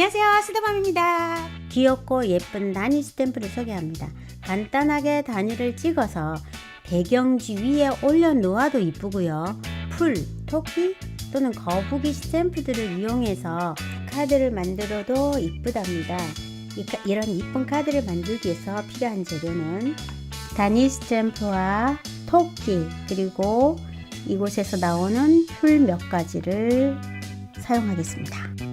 안녕하세요. 수다밤입니다. 귀엽고 예쁜 단위 스탬프를 소개합니다. 간단하게 단위를 찍어서 배경지 위에 올려 놓아도 이쁘고요. 풀, 토끼 또는 거북이 스탬프들을 이용해서 카드를 만들어도 이쁘답니다. 이런 이쁜 카드를 만들기 위해서 필요한 재료는 단위 스탬프와 토끼 그리고 이곳에서 나오는 풀 몇 가지를 사용하겠습니다.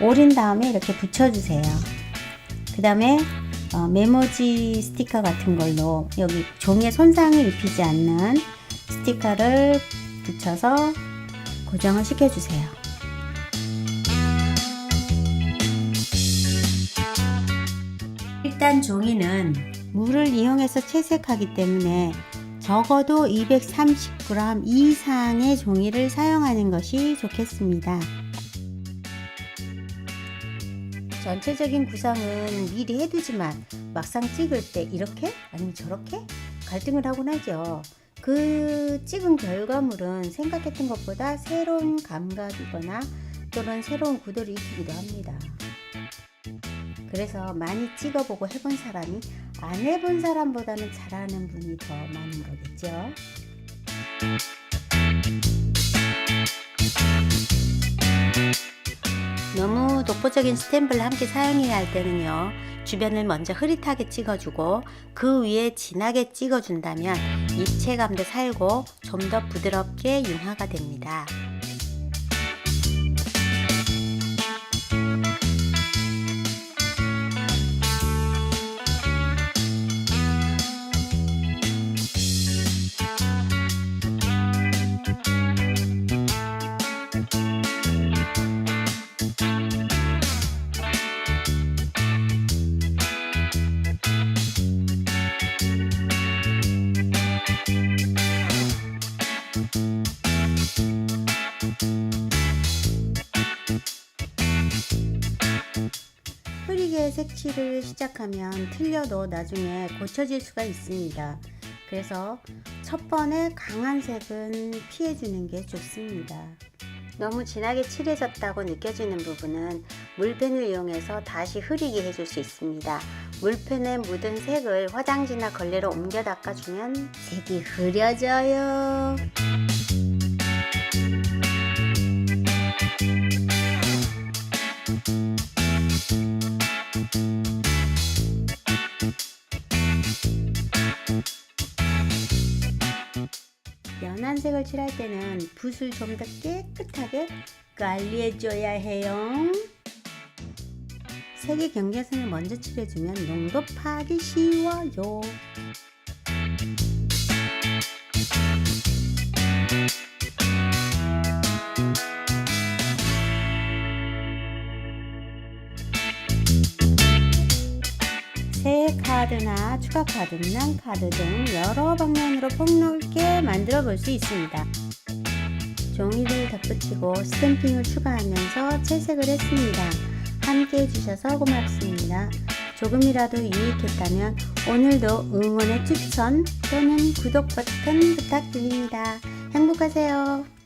오린 다음에 이렇게 붙여주세요. 그 다음에 어, 메모지 스티커 같은 걸로 여기 종이에 손상을 입히지 않는 스티커를 붙여서 고정을 시켜주세요. 일단 종이는 물을 이용해서 채색하기 때문에 적어도 230g 이상의 종이를 사용하는 것이 좋겠습니다. 전체적인 구성은 미리 해두지만 막상 찍을 때 이렇게 아니면 저렇게 갈등을 하곤 하죠. 그 찍은 결과물은 생각했던 것보다 새로운 감각이거나 또는 새로운 구도를 익히기도 합니다. 그래서 많이 찍어보고 해본 사람이 안 해본 사람보다는 잘하는 분이 더 많은 거겠죠. 너무 독보적인 스탬프를 함께 사용해야 할 때는요. 주변을 먼저 흐릿하게 찍어주고 그 위에 진하게 찍어준다면 입체감도 살고 좀 더 부드럽게 융화가 됩니다. 흐리게 색칠을 시작하면 틀려도 나중에 고쳐질 수가 있습니다. 그래서 첫 번에 강한 색은 피해주는 게 좋습니다. 너무 진하게 칠해졌다고 느껴지는 부분은 물펜을 이용해서 다시 흐리게 해줄 수 있습니다. 물펜에 묻은 색을 화장지나 걸레로 옮겨 닦아주면 색이 흐려져요. 연한 색을 칠할 때는 붓을 좀 더 깨끗하게 관리해줘야 해요. 색의 경계선을 먼저 칠해주면 농도 파기 쉬워요. 카드나 추가 카드, 문항 카드 등 여러 방면으로 폭넓게 만들어 볼 수 있습니다. 종이를 덧붙이고 스탬핑을 추가하면서 채색을 했습니다. 함께 해주셔서 고맙습니다. 조금이라도 유익했다면 오늘도 응원의 추천 또는 구독 버튼 부탁드립니다. 행복하세요.